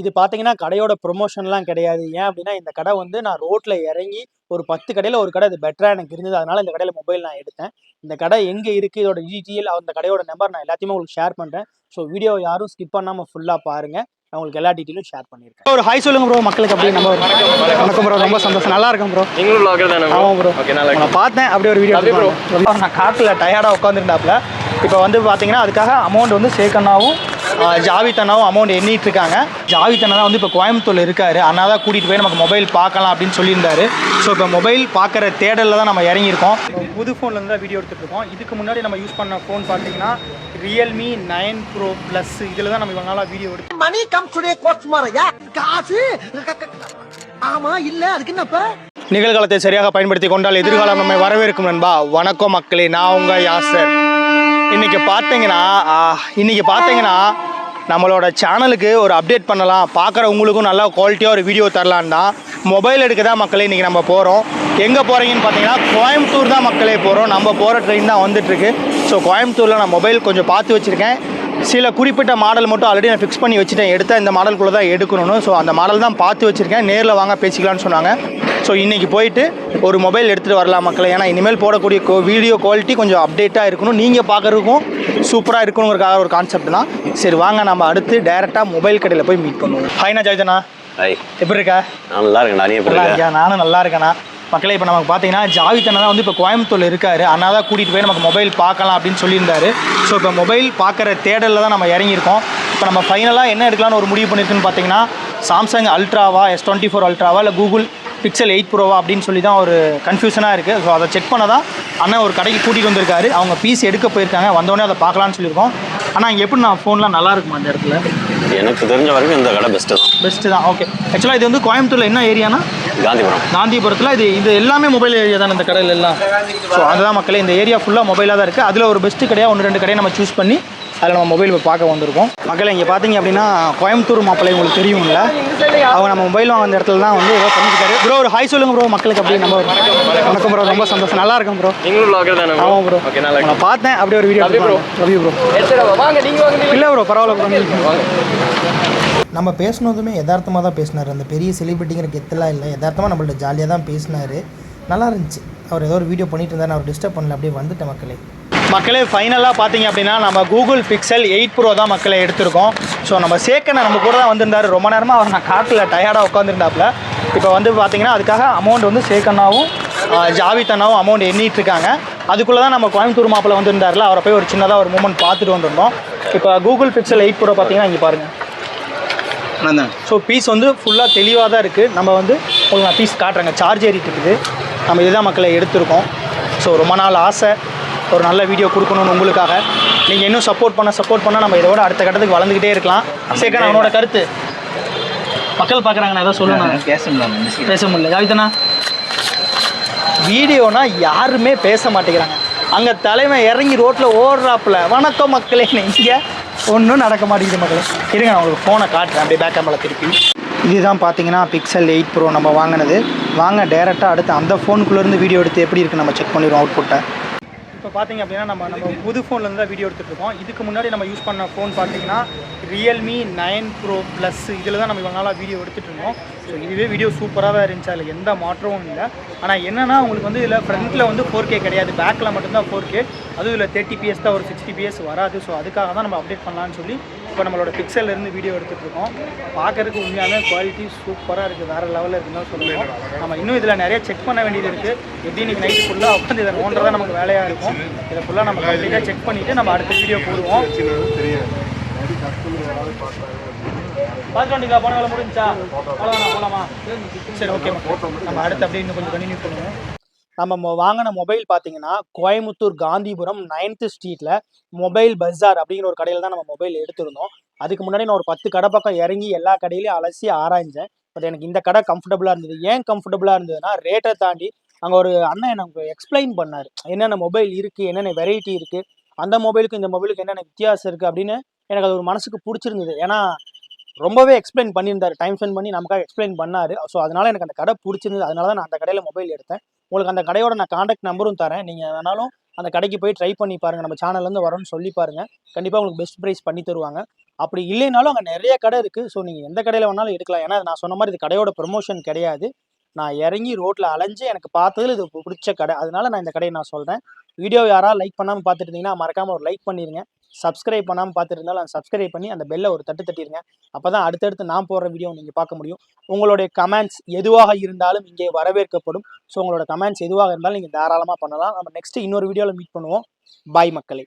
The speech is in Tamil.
இது பார்த்தீங்கன்னா கடையோட ப்ரொமோஷன்லாம் கிடையாது. ஏன் அப்படின்னா இந்த கடை வந்து நான் ரோட்ல இறங்கி ஒரு பத்து கடையில் ஒரு கடை இது பெட்டராக எனக்கு இருந்தது. அதனால இந்த கடையில் மொபைல் நான் எடுத்தேன். இந்த கடை எங்கே இருக்குது இதோட டீட்டெயில் அந்த கடையோட நம்பர் நான் எல்லாத்தையுமே உங்களுக்கு ஷேர் பண்ணுறேன் ஸோ வீடியோ யாரும் ஸ்கிப் பண்ணாமல் ஃபுல்லாக பாருங்க. நான் உங்களுக்கு எல்லா டீட்டெயிலும் ஷேர் பண்ணியிருக்கேன் ஒரு ஹாய் சொல்லுங்க ப்ரோ மக்களுக்கு அப்படியே நம்ம வணக்கம் ப்ரோ ரொம்ப சந்தோஷம். நல்லா இருக்கும் ப்ரோ நீங்களும் தானே? ஆமாம் ப்ரோ நல்லா நான் பார்த்தேன் அப்படியே ஒரு வீடியோ. ரொம்ப நான் காட்டில் டயர்டாக உட்காந்துருந்தாப்புல இப்போ வந்து பார்த்தீங்கன்னா அதுக்காக அமௌண்ட் வந்து சேக்கண்ணாவும் ஜாவித் அண்ணாவும் அமௌண்ட் எண்ணிட்டு இருக்காங்க ஜாவித் அண்ணா தான் வந்து இப்போ கோயம்புத்தூர்ல இருக்காரு. அண்ணா தான் கூட்டிகிட்டு போய் நமக்கு மொபைல் பார்க்கலாம் அப்படின்னு சொல்லியிருந்தாரு. ஸோ இப்போ மொபைல் பார்க்குற தேடலில் தான் நம்ம இறங்கியிருக்கோம். புது ஃபோன்லேருந்து தான் வீடியோ எடுத்துகிட்டு இருக்கோம் இதுக்கு முன்னாடி நம்ம யூஸ் பண்ண ஃபோன் பார்த்தீங்கன்னா ரியல்மி நைன் ப்ரோ ப்ளஸ் இதில் தான் நம்ம இவ்வளோ நாளாக வீடியோ எடுத்து மணி கம் டுடே கோட் யா காசு? ஆமா இல்ல அதுக்கு என்னப்ப நிகழ்காலத்தை சரியாக பயன்படுத்தி கொண்டால் எதிர்காலம் நம்மை வரவேற்கும் நண்பா. வணக்கம் மக்களே நான் உங்க யாசர். இன்னைக்கு பார்த்தீங்கன்னா இன்றைக்கி இன்னைக்கு பார்த்தீங்கன்னா நம்மளோட சேனலுக்கு ஒரு அப்டேட் பண்ணலாம். பார்க்குற உங்களுக்கும் நல்லா குவாலிட்டியாக ஒரு வீடியோ தரலான் தான். மொபைல் எடுக்க தான் மக்களே இன்றைக்கி நம்ம போகிறோம் எங்கே போகிறீங்கன்னு பார்த்தீங்கன்னா கோயம்புத்தூர் தான் மக்களே போகிறோம் நம்ம போகிற ட்ரெயின் தான் வந்துட்டுருக்கு. ஸோ கோயம்புத்தூரில் நான் மொபைல் கொஞ்சம் பார்த்து வச்சுருக்கேன். சில குறிப்பிட்ட மாடல் மட்டும் ஆல்ரெடி நான் ஃபிக்ஸ் பண்ணி வச்சுட்டேன். எடுத்தால் இந்த மாடலுக்குள்ளே தான் எடுக்கணும்னு. ஸோ அந்த மாடல் தான் பார்த்து வச்சுருக்கேன். நேரில் வாங்க பேசிக்கலாம்னு சொன்னாங்க. ஸோ இன்றைக்கி போயிட்டு ஒரு மொபைல் எடுத்துகிட்டு வரலாம் மக்களே. ஏன்னா இனிமேல் போடக்கூடிய கோ வீடியோ குவாலிட்டி கொஞ்சம் அப்டேட்டாக இருக்கணும். நீங்கள் பார்க்குறதுக்கும் சூப்பராக இருக்கணுங்கிறக்காக ஒரு கான்செப்ட் தான். சரி வாங்க நம்ம அடுத்து டேரெக்டாக மொபைல் கடையில் போய் மீட் பண்ணுவோம். ஹாய்னா ஜெயதனா ஹாய் எப்படி இருக்கா? நான் நல்லா இருக்கேன் இருக்கேன் இருக்கியா? நானும் நல்லா இருக்கேண்ணா மக்களே இப்போ நமக்கு பார்த்தீங்கன்னா ஜாவித் அண்ணா தான் வந்து இப்போ கோயம்புத்தூர்ல இருக்காரு. அண்ணா தான் கூட்டிகிட்டு போய் நமக்கு மொபைல் பார்க்கலாம் அப்படின்னு சொல்லியிருந்தாரு. ஸோ இப்போ மொபைல் பார்க்குற தேடலில் தான் நம்ம இறங்கியிருக்கோம். இப்போ நம்ம ஃபைனலாக என்ன எடுக்கலாம்னு ஒரு முடிவு பண்ணியிருக்குன்னு பார்த்தீங்கன்னா சாம்சங் அல்ட்ராவா எஸ் டுவெண்ட்டி ஃபோர் அல்ட்ராவா இல்லை கூகுள் பிக்சல் எயிட் ப்ரோவா அப்படின்னு சொல்லி தான் ஒரு கன்ஃபியூஷனாக இருக்குது ஸோ அதை செக் பண்ண தான் அண்ணன் ஒரு கடைக்கு கூட்டிகிட்டு வந்திருக்காரு. அவங்க பீஸ் எடுக்க போயிருக்காங்க. வந்தோடனே அதை பார்க்கலான்னு சொல்லியிருக்கோம். ஆனால் இங்கே எப்படி நான் ஃபோன்லாம் நல்லா இருக்குமா அந்த இடத்துல? எனக்கு தெரிஞ்ச வரைக்கும் இந்த கடை பெஸ்ட்டு தான். பெஸ்ட்டு தான். ஓகே ஆக்சுவலாக இது வந்து கோயம்புத்தூரில் என்ன ஏரியானா? காந்திபுரம். காந்திபுரத்தில்? இது இது எல்லாமே மொபைல் ஏரியா தானே இந்த கடையில் எல்லாம்? ஸோ அதுதான் மக்களே இந்த ஏரியா ஃபுல்லாக மொபைலாக தான் இருக்குது அதில் ஒரு பெஸ்ட்டு கடையாக ஒன்று ரெண்டு கடையை நம்ம சூஸ் பண்ணி அதில் நம்ம மொபைல் பார்க்க வந்திருக்கோம். மக்களே இங்கே பார்த்தீங்க அப்படின்னா கோயம்புத்தூர் மாப்பிள்ளை உங்களுக்கு தெரியும்ல? அவங்க நம்ம மொபைல் வாங்க இடத்துல தான் வந்து ஏதோ பண்ணிருக்காரு ப்ரோ ஒரு ஹாய் சொல்லுங்க ப்ரோ மக்களுக்கு அப்படியே நம்ம வணக்கம் ப்ரோ ரொம்ப சந்தோஷம். நல்லா இருக்கும் ப்ரோ நீங்களும்? ஆமாம் ப்ரோ நான் பார்த்தேன். அப்படியே ஒரு வீடியோ bro. ரவி ப்ரோ இல்லை ப்ரோ பரவாயில்ல ப்ரோ நம்ம பேசினதுமே யதார்த்தமாக தான் பேசினார். அந்த பெரிய செலிபிரிட்டிங்கிற கெத்தெல்லாம் இல்லை. யதார்த்தமாக நம்மள்ட்ட ஜாலியாக தான் பேசினார். நல்லா இருந்துச்சு. அவர் ஏதோ ஒரு வீடியோ பண்ணிட்டு இருந்தார். நான் அவர் டிஸ்டர்ப் பண்ணல. அப்படியே வந்துட்டேன் மக்களே. மக்களே ஃபைனலாக பார்த்தீங்க அப்படின்னா நம்ம கூகுள் பிக்சல் எயிட் ப்ரோ தான் மக்களை எடுத்திருக்கோம். ஸோ நம்ம சேக்கனை நம்ம கூட தான் வந்திருந்தாரு. ரொம்ப நேரமாக அவர் நான் காட்டில் டயர்டாக உட்காந்துருந்தாப்புல இப்போ வந்து பார்த்தீங்கன்னா அதுக்காக அமௌண்ட் வந்து சேக்கண்ணாவும் ஆஹ், ஜாவித் அண்ணாவும் அமௌண்ட் எண்ணிட்டு இருக்காங்க. அதுக்குள்ளே தான் நம்ம கோயம்புத்தூர் மாப்பிள்ள வந்திருந்தாருல அவரை போய் ஒரு சின்னதாக ஒரு மூமெண்ட் பார்த்துட்டு வந்திருந்தோம். இப்போ கூகுள் பிக்சல் எயிட் ப்ரோ பார்த்தீங்கன்னா இங்கே பாருங்கள் ஸோ பீஸ் வந்து ஃபுல்லாக தெளிவாக தான் இருக்குது நம்ம வந்து உங்களுக்கு நான் பீஸ் காட்டுறேங்க. சார்ஜ் ஏறிட்டு இருக்குது. நம்ம இதுதான் மக்களை எடுத்திருக்கோம். ஸோ ரொம்ப நாள் ஆசை. ஒரு நல்ல வீடியோ கொடுக்கணும்னு உங்களுக்காக. நீங்கள் இன்னும் சப்போர்ட் பண்ண சப்போர்ட் பண்ணால் நம்ம இதோட அடுத்த கட்டத்துக்கு வளர்ந்துக்கிட்டே இருக்கலாம். சேக்கன் அவனோட கருத்து? மக்கள் பார்க்குறாங்க நான் ஏதாவது சொல்லணும் பேச முடியல. ஜாவிதனா வீடியோனா யாருமே பேச மாட்டேங்கிறாங்க. அங்கே தலைமை இறங்கி ரோட்டில் ஓடுறாப்புல. வணக்கம் மக்களே இங்கே ஒன்றும் நடக்க மாட்டேங்குது மக்களே. இருங்க நான் உங்களுக்கு ஃபோனை காட்டுறேன். அப்படியே பேக் கேமரா திருப்பி. இதுதான் பார்த்தீங்கன்னா பிக்சல் எயிட் ப்ரோ நம்ம வாங்கினது. வாங்க டேரெக்டாக அடுத்து அந்த ஃபோனுக்குள்ளேருந்து வீடியோ எடுத்து எப்படி இருக்குது நம்ம செக் பண்ணிடுவோம் அவுட்புட்டை இப்போ பார்த்தீங்க அப்படின்னா நம்ம நம்ம புது ஃபோன்லேருந்து தான் வீடியோ எடுத்துகிட்டுருக்கோம் இதுக்கு முன்னாடி நம்ம யூஸ் பண்ண ஃபோன் பார்த்தீங்கன்னா ரியல்மி நைன் ப்ரோ ப்ளஸ் இதில் தான் நம்ம இவ்வளோ நாளாக வீடியோ எடுத்துகிட்டு இருந்தோம். ஸோ இதுவே வீடியோ சூப்பராக தான் இருந்துச்சு. அதில் எந்த மாற்றமும் இல்லை. ஆனால் என்னென்னா உங்களுக்கு வந்து இதில் ஃப்ரண்ட்டில் வந்து ஃபோர் கே கிடையாது. பேக்கில் மட்டும்தான் ஃபோர் கே அதுவும் இதில் தேர்ட்டி பிஎஸ் தான் ஒரு சிக்ஸ்டி பிஎஸ் வராது. ஸோ அதுக்காக தான் நம்ம அப்டேட் பண்ணலான்னு சொல்லி இப்போ நம்மளோட பிக்சல்ல இருந்து வீடியோ எடுத்துகிட்ருக்கோம் பார்க்கறதுக்கு உண்மையாலுமே குவாலிட்டி சூப்பராக இருக்குது வேறு லெவலில் இருக்குன்னு தான் சொல்லுவோம் நம்ம இன்னும் இதில் நிறைய செக் பண்ண வேண்டியது இருக்குது எப்படி இன்றைக்கி நைட்டு ஃபுல்லாக உட்காந்து இதை நோண்டுறதா நமக்கு வேலையாக இருக்கும். இதை ஃபுல்லாக நம்ம கம்ப்ளீட்டாக செக் பண்ணிவிட்டு நம்ம அடுத்த வீடியோ போடுவோம். பார்த்து போன வேலை முடிஞ்சா போகலாமா போகலாமா சரி ஓகே நம்ம அடுத்து அப்படியே இன்னும் கொஞ்சம் கண்டினியூ பண்ணுவோம். நம்ம மொ- வாங்கின மொபைல் பார்த்தீங்கன்னா கோயம்புத்தூர் காந்திபுரம் நைன்த்து ஸ்ட்ரீட்டில் மொபைல் பஜார் அப்படிங்கிற ஒரு கடையில் தான் நம்ம மொபைல் எடுத்திருந்தோம். அதுக்கு முன்னாடி நான் ஒரு பத்து கடை பக்கம் இறங்கி எல்லா கடையிலையும் அலசி ஆராய்ஞ்சேன். பட் எனக்கு இந்த கடை கம்ஃபர்டபுளாக இருந்தது. ஏன் கம்ஃபர்டபுளாக இருந்ததுன்னா ரேட்டை தாண்டி அங்கே ஒரு அண்ணன் எனக்கு எக்ஸ்பிளைன் பண்ணார். என்னென்ன மொபைல் இருக்குது என்னென்ன வெரைட்டி இருக்குது அந்த மொபைலுக்கும் இந்த மொபைலுக்கு என்னென்ன வித்தியாசம் இருக்குது அப்படின்னு எனக்கு அது ஒரு மனசுக்கு பிடிச்சிருந்தது. ஏன்னா ரொம்பவே எக்ஸ்பிளைன் பண்ணியிருந்தார். டைம் ஸ்பெண்ட் பண்ணி நமக்காக எக்ஸ்பிளைன் பண்ணார். ஸோ அதனால் எனக்கு அந்த கடை பிடிச்சிருந்தது. அதனால தான் நான் அந்த கடையில் மொபைல் எடுத்தேன். உங்களுக்கு அந்த கடையோட நான் காண்டாக்ட் நம்பரும் தரேன். நீங்கள் வேணாலும் அந்த கடைக்கு போய் ட்ரை பண்ணி பாருங்கள் நம்ம சேனல்லேருந்து வரோம்னு சொல்லி பாருங்கள் கண்டிப்பாக உங்களுக்கு பெஸ்ட் ப்ரைஸ் பண்ணி தருவாங்க. அப்படி இல்லைனாலும் அங்கே நிறைய கடை இருக்குது ஸோ நீங்கள் எந்த கடையில் வேணாலும் எடுக்கலாம். ஏன்னா நான் சொன்ன மாதிரி இது கடையோட ப்ரொமோஷன் கிடையாது. நான் இறங்கி ரோட்டில் அலைஞ்சு எனக்கு பார்த்ததுல இது பிடிச்ச கடை. அதனால நான் இந்த கடையை நான் சொல்கிறேன் வீடியோ யாராவது லைக் பண்ணாமல் பார்த்துட்டு இருந்தீங்கன்னா மறக்காமல் ஒரு லைக் பண்ணிடுங்க சப்ஸ்கிரைப் பண்ணாமல் பார்த்துட்டு இருந்தாலும் அந்த சப்ஸ்கிரைப் பண்ணி அந்த பெல்லை ஒரு தட்டு தட்டிடுங்க அப்போ தான் அடுத்தடுத்து நான் போடுற வீடியோ நீங்கள் பார்க்க முடியும். உங்களுடைய கமெண்ட்ஸ் எதுவாக இருந்தாலும் இங்கே வரவேற்கப்படும். ஸோ உங்களோட கமெண்ட்ஸ் எதுவாக இருந்தாலும் நீங்கள் தாராளமாக பண்ணலாம். நம்ம நெக்ஸ்ட் இன்னொரு வீடியோவில் மீட் பண்ணுவோம். பாய் மக்களே.